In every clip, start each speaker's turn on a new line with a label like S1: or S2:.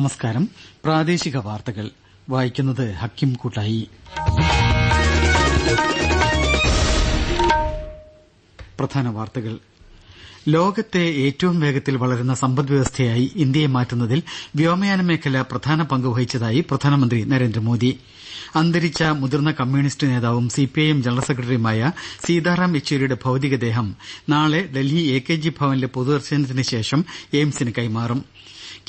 S1: നമസ്കാരം പ്രാദേശിക വാർത്തകൾ വായിക്കുന്നത് ഹക്കിം കൂട്ടായി പ്രധാന വാർത്തകൾ ലോകത്തെ ഏറ്റവും വേഗത്തിൽ വളരുന്ന സമ്പദ്വ്യവസ്ഥയായി ഇന്ത്യയെ മാറ്റുന്നതിൽ വ്യോമയാന മേഖല പ്രധാന പങ്ക് വഹിച്ചതായി പ്രധാനമന്ത്രി നരേന്ദ്രമോദി അന്തരിച്ച മുതിർന്ന കമ്മ്യൂണിസ്റ്റ് നേതാവും സിപിഐഎം ജനറൽ സെക്രട്ടറിയുമായ സീതാറാം യെച്ചൂരിയുടെ ഭൌതികദേഹം നാളെ ഡൽഹി എ കെ ജി ഭവനിലെ പൊതുദർശനത്തിന് ശേഷം എയിംസിന് കൈമാറും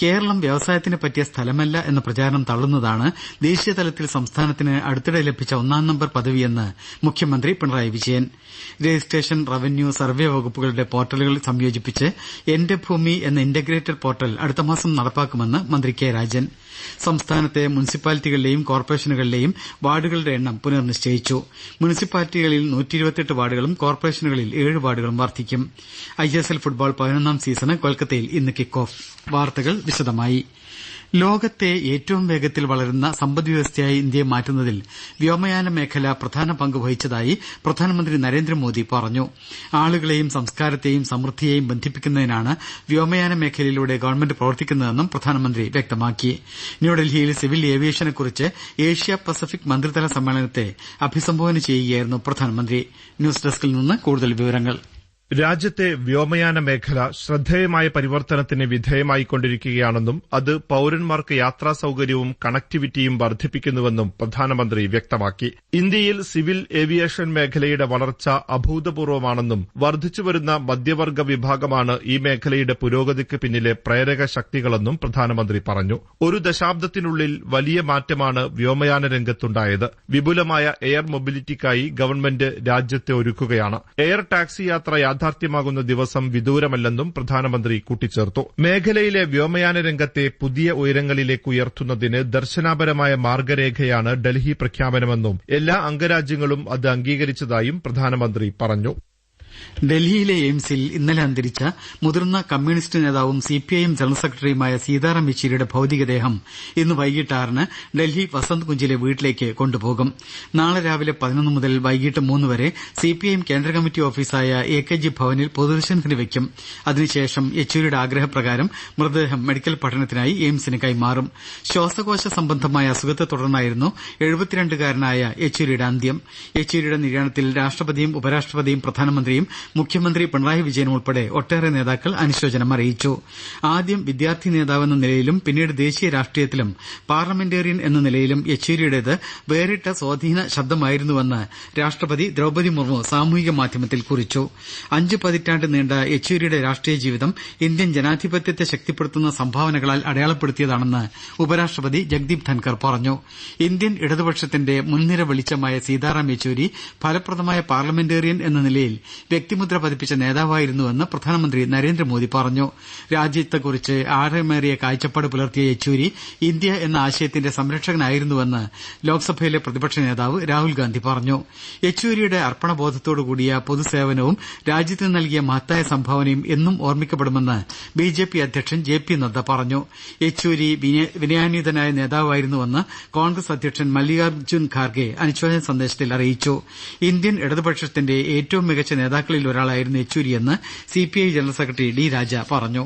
S1: കേരളം വ്യവസായത്തിന് പറ്റിയ സ്ഥലമല്ല എന്ന പ്രചാരണം തള്ളുന്നതാണ് ദേശീയതലത്തിൽ സംസ്ഥാനത്തിന് അടുത്തിടെ ലഭിച്ച ഒന്നാം നമ്പർ പദവിയെന്ന് മുഖ്യമന്ത്രി Pinarayi Vijayan registration revenue survey വകുപ്പുകളുടെ പോർട്ടലുകൾ സംയോജിപ്പിച്ച് എന്റെ ഭൂമി എന്ന ഇന്റഗ്രേറ്റഡ് പോർട്ടൽ അടുത്തമാസം നടപ്പാക്കുമെന്ന് മന്ത്രി കെ രാജൻ സംസ്ഥാനത്തെ മുനിസിപ്പാലിറ്റികളിലെയും കോർപ്പറേഷനുകളിലെയും വാർഡുകളുടെ എണ്ണം പുനർനിശ്ചയിച്ചു മുനിസിപ്പാലിറ്റികളിൽ വാർഡുകളും കോർപ്പറേഷനുകളിൽ ഏഴ് വാർഡുകളും വർദ്ധിക്കും ഐ എസ് എൽ ഫുട്ബോൾ പതിനൊന്നാം സീസണ് കൊൽക്കത്തയിൽ ഇന്ന് കിക്കോഫ് വാർത്തകൾ വിശദമായി ലോകത്തെ ഏറ്റവും വേഗത്തിൽ വളരുന്ന സമ്പദ്വ്യവസ്ഥയായി ഇന്ത്യയെ മാറ്റുന്നതിൽ വ്യോമയാന മേഖല പ്രധാന പങ്ക് വഹിച്ചതായി പ്രധാനമന്ത്രി നരേന്ദ്രമോദി പറഞ്ഞു ആളുകളെയും സംസ്കാരത്തെയും സമൃദ്ധിയെയും ബന്ധിപ്പിക്കുന്നതിനാണ് വ്യോമയാന മേഖലയിലൂടെ ഗവൺമെന്റ് പ്രവർത്തിക്കുന്നതെന്നും പ്രധാനമന്ത്രി വ്യക്തമാക്കി ന്യൂഡൽഹിയിൽ സിവിൽ ഏവിയേഷനെക്കുറിച്ച് ഏഷ്യ പസഫിക് മന്ത്രിതല സമ്മേളനത്തെ അഭിസംബോധന ചെയ്യുകയായിരുന്നു പ്രധാനമന്ത്രി ന്യൂസ് ഡെസ്കിൽ നിന്ന് കൂടുതൽ വിവരങ്ങൾ
S2: രാജ്യത്തെ വ്യോമയാന മേഖല ശ്രദ്ധേയമായ പരിവർത്തനത്തിന് വിധേയമായിക്കൊണ്ടിരിക്കുകയാണെന്നും അത് പൌരന്മാർക്ക് യാത്രാ സൌകര്യവും കണക്ടിവിറ്റിയും വർദ്ധിപ്പിക്കുന്നുവെന്നും പ്രധാനമന്ത്രി വ്യക്തമാക്കി ഇന്ത്യയിൽ സിവിൽ ഏവിയേഷൻ മേഖലയുടെ വളർച്ച അഭൂതപൂർവമാണെന്നും വർദ്ധിച്ചുവരുന്ന മധ്യവർഗ വിഭാഗമാണ് ഈ മേഖലയുടെ പുരോഗതിക്ക് പിന്നിലെ പ്രേരക ശക്തികളെന്നും പ്രധാനമന്ത്രി പറഞ്ഞു ഒരു ദശാബ്ദത്തിനുള്ളിൽ വലിയ മാറ്റമാണ് വ്യോമയാന രംഗത്തുണ്ടായത് വിപുലമായ എയർ മൊബിലിറ്റിക്കായി ഗവൺമെന്റ് രാജ്യത്തെ ഒരുക്കുകയാണ് എയർ ടാക്സി യാത്ര യാഥാർത്ഥ്യമാകുന്ന ദിവസം വിദൂരമല്ലെന്നും പ്രധാനമന്ത്രി കൂട്ടിച്ചേർത്തു മേഖലയിലെ വ്യോമയാന രംഗത്തെ പുതിയ ഉയരങ്ങളിലേക്ക് ഉയർത്തുന്നതിന് ദർശനാപരമായ മാർഗരേഖയാണ് ഡൽഹി പ്രഖ്യാപനമെന്നും എല്ലാ അംഗരാജ്യങ്ങളും അത് അംഗീകരിച്ചതായും പ്രധാനമന്ത്രി പറഞ്ഞു
S1: ഡൽഹിയിലെ എയിംസിൽ ഇന്നലെ അന്തരിച്ച മുതിർന്ന കമ്മ്യൂണിസ്റ്റ് നേതാവും C P I M general സെക്രട്ടറിയുമായ സീതാറാം യെച്ചൂരിയുടെ ഭൌതികദേഹം ഇന്ന് വൈകിട്ട് ആറിന് ഡൽഹി വസന്ത് കുഞ്ചിലെ വീട്ടിലേക്ക് കൊണ്ടുപോകും നാളെ രാവിലെ പതിനൊന്ന് മുതൽ വൈകിട്ട് മൂന്ന് വരെ സി പി ഐ എം കേന്ദ്ര കമ്മിറ്റി ഓഫീസായ എ കെ ജി ഭവനിൽ പൊതുദർശനത്തിന് വയ്ക്കും അതിനുശേഷം യെച്ചൂരിയുടെ ആഗ്രഹപ്രകാരം മൃതദേഹം മെഡിക്കൽ പഠനത്തിനായി എയിംസിന് കൈമാറും ശ്വാസകോശ സംബന്ധമായ അസുഖത്തെ തുടർന്നായിരുന്നു എഴുപത്തിരണ്ടുകാരനായ യെച്ചൂരിയുടെ അന്ത്യം യെച്ചൂരിയുടെ നിര്യാണത്തിൽ രാഷ്ട്രപതിയും ഉപരാഷ്ട്രപതിയും പ്രധാനമന്ത്രിയും മുഖ്യമന്ത്രി പിണറായി വിജയൻ ഉൾപ്പെടെ ഒട്ടേറെ നേതാക്കൾ അനുശോചനം അറിയിച്ചു ആദ്യം വിദ്യാർത്ഥി നേതാവെന്ന നിലയിലും പിന്നീട് ദേശീയ രാഷ്ട്രീയത്തിലും പാർലമെന്റേറിയൻ എന്ന നിലയിലും യെച്ചൂരിയുടേത് വേറിട്ട സ്വാധീന ശബ്ദമായിരുന്നുവെന്ന് രാഷ്ട്രപതി ദ്രൌപദി മുർമു സാമൂഹിക മാധ്യമത്തിൽ കുറിച്ചു അഞ്ച് പതിറ്റാണ്ട് നീണ്ട യെച്ചൂരിയുടെ രാഷ്ട്രീയ ജീവിതം ഇന്ത്യൻ ജനാധിപത്യത്തെ ശക്തിപ്പെടുത്തുന്ന സംഭാവനകളാൽ അടയാളപ്പെടുത്തിയതാണെന്ന് ഉപരാഷ്ട്രപതി ജഗ്ദീപ് ധൻകർ പറഞ്ഞു ഇന്ത്യൻ ഇടതുപക്ഷത്തിന്റെ മുൻനിര വെളിച്ചമായ സീതാറാം യെച്ചൂരി ഫലപ്രദമായ പാർലമെന്റേറിയൻ എന്ന നിലയിൽ വ്യക്തിമുദ്ര പതിപ്പിച്ച നേതാവായിരുന്നുവെന്ന് പ്രധാനമന്ത്രി നരേന്ദ്രമോദി പറഞ്ഞു രാജ്യത്തെക്കുറിച്ച് ആഴമേറിയ കാഴ്ചപ്പാട് പുലർത്തിയ യെച്ചൂരി ഇന്ത്യ എന്ന ആശയത്തിന്റെ സംരക്ഷകനായിരുന്നുവെന്ന് ലോക്സഭയിലെ പ്രതിപക്ഷ നേതാവ് രാഹുൽഗാന്ധി പറഞ്ഞു യെച്ചൂരിയുടെ അർപ്പണബോധത്തോടുകൂടിയ പൊതുസേവനവും രാജ്യത്തിന് നൽകിയ മഹത്തായ സംഭാവനയും എന്നും ഓർമ്മിക്കപ്പെടുമെന്ന് ബി ജെ പി അധ്യക്ഷൻ ജെ പി നദ്ദ പറഞ്ഞു യെച്ചൂരി വിനയാന്വിതനായ നേതാവായിരുന്നുവെന്ന് കോൺഗ്രസ് അധ്യക്ഷൻ മല്ലികാർജ്ജുൻ ഖാർഗെ അനുശോചന സന്ദേശത്തിൽ അറിയിച്ചു ഇന്ത്യൻ ഇടതുപക്ഷത്തിന്റെ ഏറ്റവും മികച്ച നേതാക്കൾ ഒരാളായിരുന്നു യെച്ചൂരിയെന്ന് CPI general secretary D Raja പറഞ്ഞു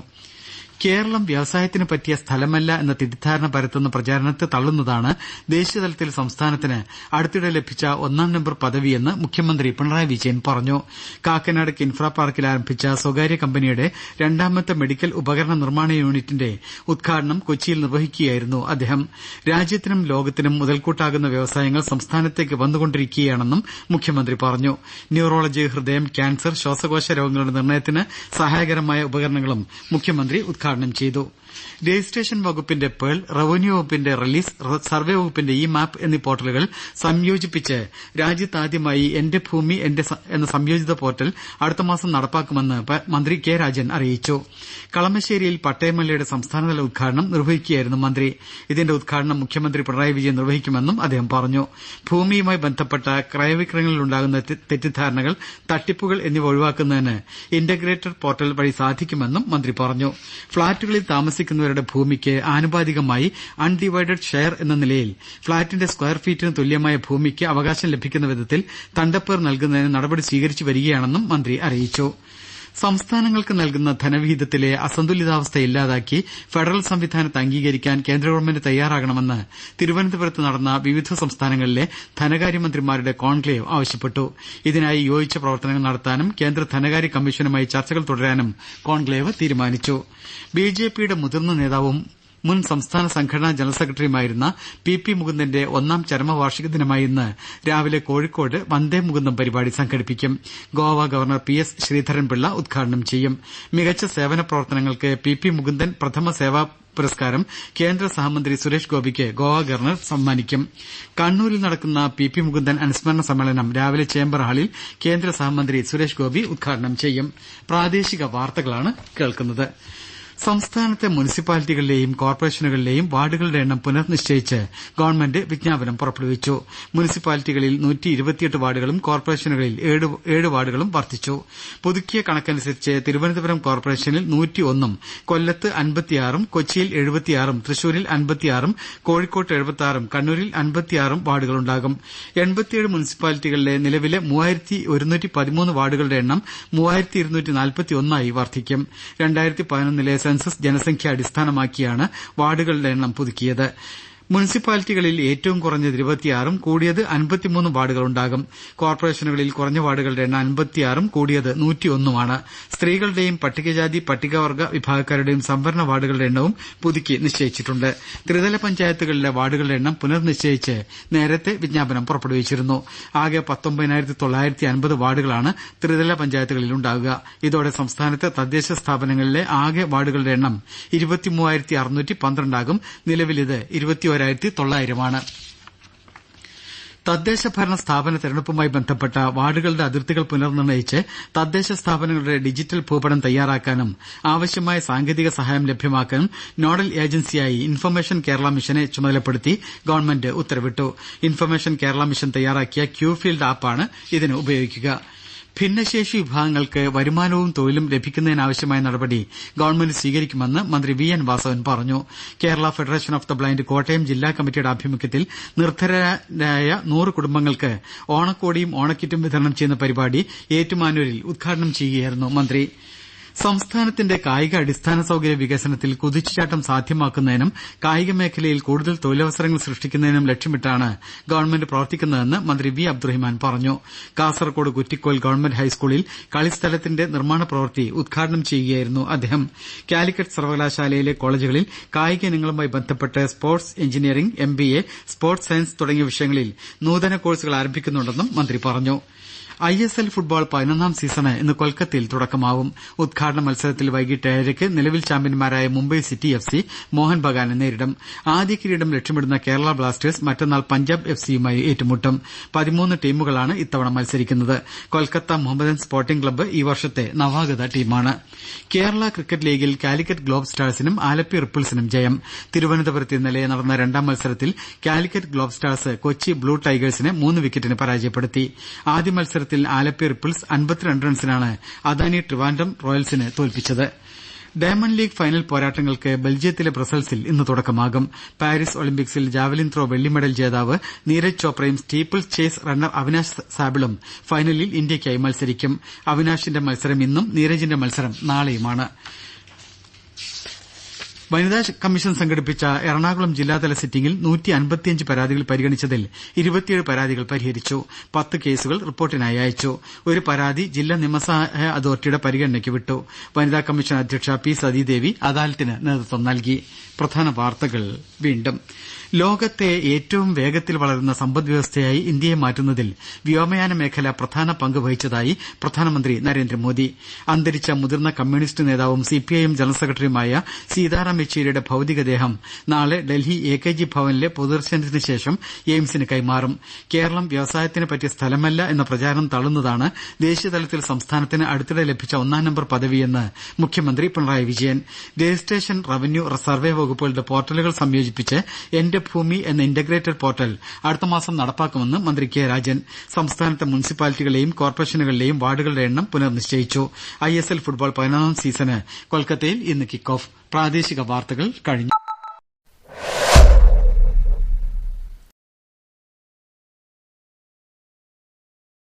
S1: കേരളം വ്യവസായത്തിന് പറ്റിയ സ്ഥലമല്ല എന്ന തെറ്റിദ്ധാരണ പരത്തുന്ന പ്രചാരണത്തെ തള്ളുന്നതാണ് ദേശീയതലത്തിൽ സംസ്ഥാനത്തിന് അടുത്തിടെ ലഭിച്ച ഒന്നാം നമ്പർ പദവിയെന്ന് മുഖ്യമന്ത്രി പിണറായി വിജയൻ പറഞ്ഞു കാക്കനാട് കിൻഫ്ര പാർക്കിൽ ആരംഭിച്ച സ്വകാര്യ കമ്പനിയുടെ രണ്ടാമത്തെ മെഡിക്കൽ ഉപകരണ നിർമ്മാണ യൂണിറ്റിന്റെ ഉദ്ഘാടനം കൊച്ചിയിൽ നിർവഹിക്കുകയായിരുന്നു അദ്ദേഹം രാജ്യത്തിനും ലോകത്തിനും മുതൽക്കൂട്ടാകുന്ന വ്യവസായങ്ങൾ സംസ്ഥാനത്തേക്ക് വന്നുകൊണ്ടിരിക്കുകയാണെന്നും മുഖ്യമന്ത്രി പറഞ്ഞു ന്യൂറോളജി ഹൃദയം ക്യാൻസർ ശ്വാസകോശ രോഗങ്ങളുടെ നിർണ്ണയത്തിന് സഹായകരമായ ഉപകരണങ്ങളും മുഖ്യമന്ത്രി ഉദ്ഘാടനം ചെയ്തു ഉദ്ഘാടനം ചെയ്തു രജിസ്ട്രേഷൻ വകുപ്പിന്റെ പേൾ റവന്യൂ വകുപ്പിന്റെ റിലീസ് സർവേ വകുപ്പിന്റെ ഇ മാപ്പ് എന്നീ പോർട്ടലുകൾ സംയോജിപ്പിച്ച് രാജ്യത്താദ്യമായി എന്റെ ഭൂമി എന്ന സംയോജിത പോർട്ടൽ അടുത്തമാസം നടപ്പാക്കുമെന്ന് മന്ത്രി കെ രാജൻ അറിയിച്ചു കളമശ്ശേരിയിൽ പട്ടയമല്ലയുടെ സംസ്ഥാനതല ഉദ്ഘാടനം നിർവഹിക്കുകയായിരുന്നു മന്ത്രി ഇതിന്റെ ഉദ്ഘാടനം മുഖ്യമന്ത്രി പിണറായി വിജയൻ നിർവഹിക്കുമെന്നും അദ്ദേഹം പറഞ്ഞു ഭൂമിയുമായി ബന്ധപ്പെട്ട ക്രയവിക്രയങ്ങളിലുണ്ടാകുന്ന തെറ്റിദ്ധാരണകൾ തട്ടിപ്പുകൾ എന്നിവ ഒഴിവാക്കുന്നതിന് ഇന്റഗ്രേറ്റഡ് പോർട്ടൽ വഴി സാധിക്കുമെന്നും മന്ത്രി പറഞ്ഞു ഫ്ളാറ്റുകളിൽ താമസിക്കുന്നവരുടെ എന്നിവരുടെ ഭൂമിക്ക് ആനുപാതികമായി അൺഡിവൈഡഡ് ഷെയർ എന്ന നിലയിൽ ഫ്ളാറ്റിന്റെ സ്ക്വയർ ഫീറ്റിന് തുല്യമായ ഭൂമിക്ക് അവകാശം ലഭിക്കുന്ന വിധത്തിൽ തണ്ടപ്പേർ നൽകുന്നതിന് നടപടി സ്വീകരിച്ചു വരികയാണെന്നും മന്ത്രി അറിയിച്ചു സംസ്ഥാനങ്ങൾക്ക് നൽകുന്ന ധനവിഹിതത്തിലെ അസന്തുലിതാവസ്ഥ ഇല്ലാതാക്കി ഫെഡറൽ സംവിധാനത്തെ അംഗീകരിക്കാൻ കേന്ദ്ര ഗവൺമെന്റ് തയ്യാറാകണമെന്ന് തിരുവനന്തപുരത്ത് നടന്ന വിവിധ സംസ്ഥാനങ്ങളിലെ ധനകാര്യമന്ത്രിമാരുടെ കോൺക്ലേവ് ആവശ്യപ്പെട്ടു ഇതിനായി യോജിച്ച പ്രവർത്തനങ്ങൾ നടത്താനും കേന്ദ്ര ധനകാര്യ കമ്മീഷനുമായി ചർച്ചകൾ തുടരാനും കോൺക്ലേവ് തീരുമാനിച്ചു ബിജെപിയുടെ മുതിർന്ന നേതാവും മുൻ സംസ്ഥാന സംഘടനാ ജനറൽ സെക്രട്ടറിയുമായിരുന്ന പി പി മുകുന്ദന്റെ ഒന്നാം ചരമവാർഷിക ദിനമായ ഇന്ന് രാവിലെ കോഴിക്കോട് വന്ദേ മുകുന്ദം പരിപാടി സംഘടിപ്പിക്കും Goa governor P S Sreedharan Pillai ഉദ്ഘാടനം ചെയ്യും മികച്ച സേവന പ്രവർത്തനങ്ങൾക്ക് പി പി മുകുന്ദൻ പ്രഥമ സേവാ പുരസ്കാരം കേന്ദ്ര സഹമന്ത്രി സുരേഷ് ഗോപിക്ക് ഗോവ ഗവർണർ സമ്മാനിക്കും കണ്ണൂരിൽ നടക്കുന്ന പി പി മുകുന്ദൻ അനുസ്മരണ സമ്മേളനം രാവിലെ ചേംബർ ഹാളിൽ കേന്ദ്ര സഹമന്ത്രി സുരേഷ് ഗോപി ഉദ്ഘാടനം ചെയ്യും സംസ്ഥാനത്തെ മുനിസിപ്പാലിറ്റികളിലെയും കോർപ്പറേഷനുകളിലെയും വാർഡുകളുടെ എണ്ണം പുനർനിശ്ചയിച്ച് ഗവൺമെന്റ് വിജ്ഞാപനം പുറപ്പെടുവിച്ചു മുനിസിപ്പാലിറ്റികളിൽ വാർഡുകളും കോർപ്പറേഷനുകളിൽ ഏഴ് വാർഡുകളും വർദ്ധിച്ചു പുതുക്കിയ കണക്കനുസരിച്ച് തിരുവനന്തപുരം കോർപ്പറേഷനിൽ ഉം കൊല്ലത്ത് അൻപത്തിയാറും കൊച്ചിയിൽ എഴുപത്തിയാറും തൃശൂരിൽ അൻപത്തിയാറും കോഴിക്കോട്ട് എഴുപത്തിയാറും കണ്ണൂരിൽ അൻപത്തിയാറും വാർഡുകളുണ്ടാകും എൺപത്തിയേഴ് മുനിസിപ്പാലിറ്റികളിലെ നിലവിലെ വാർഡുകളുടെ എണ്ണം മൂവായിരത്തി ആയി വർദ്ധിക്കും സെൻസസ് ജനസംഖ്യ അടിസ്ഥാനമാക്കിയാണ് വാർഡുകളുടെ എണ്ണം പുതുക്കിയത് മുനിസിപ്പാലിറ്റികളിൽ ഏറ്റവും കുറഞ്ഞത് ഇരുപത്തിയാറും കൂടിയത് അൻപത്തിമൂന്നും വാർഡുകളുണ്ടാകും കോർപ്പറേഷനുകളിൽ കുറഞ്ഞ വാർഡുകളുടെ എണ്ണം അൻപത്തിയാറും കൂടിയത് നൂറ്റിയൊന്നുമാണ് സ്ത്രീകളുടെയും പട്ടികജാതി പട്ടികവർഗ വിഭാഗക്കാരുടെയും സംവരണ വാർഡുകളുടെ എണ്ണവും പുതുക്കി നിശ്ചയിച്ചിട്ടുണ്ട് ത്രിതല പഞ്ചായത്തുകളിലെ വാർഡുകളുടെ എണ്ണം പുനർനിശ്ചയിച്ച് നേരത്തെ വിജ്ഞാപനം പുറപ്പെടുവിച്ചിരുന്നു ആകെ വാർഡുകളാണ് ത്രിതല പഞ്ചായത്തുകളിൽ ഉണ്ടാകുക ഇതോടെ സംസ്ഥാനത്തെ തദ്ദേശ സ്ഥാപനങ്ങളിലെ ആകെ വാർഡുകളുടെ എണ്ണം ആകും നിലവിലിത് തദ്ദേശ ഭരണ സ്ഥാപന തെരഞ്ഞെടുപ്പുമായി ബന്ധപ്പെട്ട വാർഡുകളുടെ അതിർത്തികൾ പുനർനിർണയിച്ച് തദ്ദേശ സ്ഥാപനങ്ങളുടെ ഡിജിറ്റൽ ഭൂപടം തയ്യാറാക്കാനും ആവശ്യമായ സാങ്കേതിക സഹായം ലഭ്യമാക്കാനും നോഡൽ ഏജൻസിയായി ഇൻഫർമേഷൻ കേരള മിഷനെ ചുമതലപ്പെടുത്തി ഗവൺമെന്റ് ഉത്തരവിട്ടു ഇൻഫർമേഷൻ കേരള മിഷൻ തയ്യാറാക്കിയ ക്യൂ ഫീൽഡ് ആപ്പാണ് ഇതിന് ഉപയോഗിക്കുക ഭിന്നശേഷി വിഭാഗങ്ങൾക്ക് വരുമാനവും തൊഴിലും ലഭിക്കുന്നതിനാവശ്യമായ നടപടി ഗവൺമെന്റ് സ്വീകരിക്കുമെന്ന് മന്ത്രി വി എൻ വാസവൻ പറഞ്ഞു Kerala federation of the blind Kottayam ജില്ലാ കമ്മിറ്റിയുടെ ആഭിമുഖ്യത്തിൽ നിർധനരായ നൂറ് കുടുംബങ്ങൾക്ക് ഓണക്കോടിയും ഓണക്കിറ്റും വിതരണം ചെയ്യുന്ന പരിപാടി ഏറ്റുമാനൂരിൽ ഉദ്ഘാടനം ചെയ്യുകയായിരുന്നു അദ്ദേഹം സംസ്ഥാനത്തിന്റെ കായിക അടിസ്ഥാന സൌകര്യ വികസനത്തിൽ കുതിച്ചുചാട്ടം സാധ്യമാക്കുന്നതിനും കായിക മേഖലയിൽ കൂടുതൽ തൊഴിലവസരങ്ങൾ സൃഷ്ടിക്കുന്നതിനും ലക്ഷ്യമിട്ടാണ് ഗവൺമെന്റ് പ്രവർത്തിക്കുന്നതെന്ന് മന്ത്രി വി അബ്ദുറഹിമാൻ പറഞ്ഞു കാസർകോട് കുറ്റിക്കോൽ ഗവൺമെന്റ് ഹൈസ്കൂളിൽ കളിസ്ഥലത്തിന്റെ നിർമ്മാണ പ്രവൃത്തി ഉദ്ഘാടനം ചെയ്യുകയായിരുന്നു അദ്ദേഹം കാലിക്കറ്റ് സർവകലാശാലയിലെ കോളേജുകളിൽ കായിക ഇനങ്ങളുമായി ബന്ധപ്പെട്ട് sports engineering M sports science തുടങ്ങിയ വിഷയങ്ങളിൽ നൂതന കോഴ്സുകൾ ആരംഭിക്കുന്നുണ്ടെന്നും മന്ത്രി പറഞ്ഞു ഐ എസ് എൽ ഫുട്ബോൾ പതിനൊന്നാം സീസണ് ഇന്ന് കൊൽക്കത്തയിൽ തുടക്കമാവും ഉദ്ഘാടന മത്സരത്തിൽ വൈകിട്ട് ഏഴരയ്ക്ക് നിലവിൽ ചാമ്പ്യൻമാരായ Mumbai city F C Mohan ബഗാനെ നേരിടും ആദ്യ കിരീടം ലക്ഷ്യമിടുന്ന കേരള ബ്ലാസ്റ്റേഴ്സ് മറ്റന്നാൾ പഞ്ചാബ് എഫ് സിയുമായി ഏറ്റുമുട്ടും പതിമൂന്ന് ടീമുകളാണ് ഇത്തവണ മത്സരിക്കുന്നത് കൊൽക്കത്ത മുഹമ്മദൻ സ്പോർട്ടിംഗ് ക്ലബ്ബ് ഈ വർഷത്തെ നവാഗത ടീമാണ് കേരള ക്രിക്കറ്റ് ലീഗിൽ കാലിക്കറ്റ് ഗ്ലോബ് സ്റ്റാഴ്സിനും ആലപ്പി റിപ്പിൾസിനും ജയം തിരുവനന്തപുരത്ത് ഇന്നലെ നടന്ന രണ്ടാം മത്സരത്തിൽ Calicut globe stars Kochi blue ടൈഗേഴ്സിനെ മൂന്ന് വിക്കറ്റിന് പരാജയപ്പെടുത്തി ആദ്യ മത്സരം മത്സരത്തിൽ ആലപ്പി റിപ്പിൾസ് അൻപത്തിരണ്ട് റൺസിനാണ് അദാനി ട്രിവാൻഡം റോയൽസിനെ തോൽപ്പിച്ചത് ഡയമണ്ട് ലീഗ് ഫൈനൽ പോരാട്ടങ്ങൾക്ക് ബെൽജിയത്തിലെ ബ്രസൽസിൽ ഇന്ന് തുടക്കമാകും പാരീസ് ഒളിമ്പിക്സിൽ ജാവലിൻ ത്രോ വെള്ളി മെഡൽ ജേതാവ് നീരജ് ചോപ്രയും സ്റ്റീപ്പിൾ ചേസ് റണ്ണർ അവിനാശ് സാബിളും ഫൈനലിൽ ഇന്ത്യയ്ക്കായി മത്സരിക്കും അവിനാശിന്റെ മത്സരം ഇന്നും നീരജിന്റെ മത്സരം നാളെയുമാണ് വനിതാ കമ്മീഷൻ സംഘടിപ്പിച്ച എറണാകുളം ജില്ലാതല സിറ്റിംഗിൽ പരാതികൾ പരിഗണിച്ചതിൽ പരാതികൾ പരിഹരിച്ചു പത്ത് കേസുകൾ റിപ്പോർട്ടിനായി അയച്ചു ഒരു പരാതി ജില്ലാ നിയമസഹായ അതോറിറ്റിയുടെ പരിഗണനയ്ക്ക് വിട്ടു വനിതാ കമ്മീഷൻ അധ്യക്ഷ പി സതീദേവി അദാലത്തിന് നേതൃത്വം നൽകി ലോകത്തെ ഏറ്റവും വേഗത്തിൽ വളരുന്ന സമ്പദ് വ്യവസ്ഥയായി ഇന്ത്യയെ മാറ്റുന്നതിൽ വ്യോമയാന മേഖല പ്രധാന പങ്ക് വഹിച്ചതായി പ്രധാനമന്ത്രി നരേന്ദ്രമോദി അന്തരിച്ച മുതിർന്ന കമ്മ്യൂണിസ്റ്റ് നേതാവും സിപിഐഎം ജനറൽ സെക്രട്ടറിയുമായ സീതാറാം യെച്ചൂരിയുടെ ഭൌതികദേഹം നാളെ ഡൽഹി എ കെ ജി ഭവനിലെ പൊതുദർശനത്തിന് ശേഷം എയിംസിന് കൈമാറും കേരളം വ്യവസായത്തിന് പറ്റിയ സ്ഥലമല്ല എന്ന പ്രചാരണം തള്ളുന്നതാണ് ദേശീയതലത്തിൽ സംസ്ഥാനത്തിന് അടുത്തിടെ ലഭിച്ച ഒന്നാം നമ്പർ പദവിയെന്ന് മുഖ്യമന്ത്രി Pinarayi Vijayan registration revenue survey വകുപ്പുകളുടെ പോർട്ടലുകൾ സംയോജിപ്പിച്ച് എന്റെ ഭൂമി എന്ന ഇന്റഗ്രേറ്റഡ് പോർട്ടൽ അടുത്തമാസം നടപ്പാക്കുമെന്ന് മന്ത്രി കെ രാജൻ സംസ്ഥാനത്തെ മുനിസിപ്പാലിറ്റികളെയും കോർപ്പറേഷനുകളിലെയും വാർഡുകളുടെ എണ്ണം പുനർനിശ്ചയിച്ചു ഐ എസ് എൽ ഫുട്ബോൾ പതിനൊന്നാം സീസണ് കൊൽക്കത്തയിൽ ഇന്ന് കിക്കോഫ്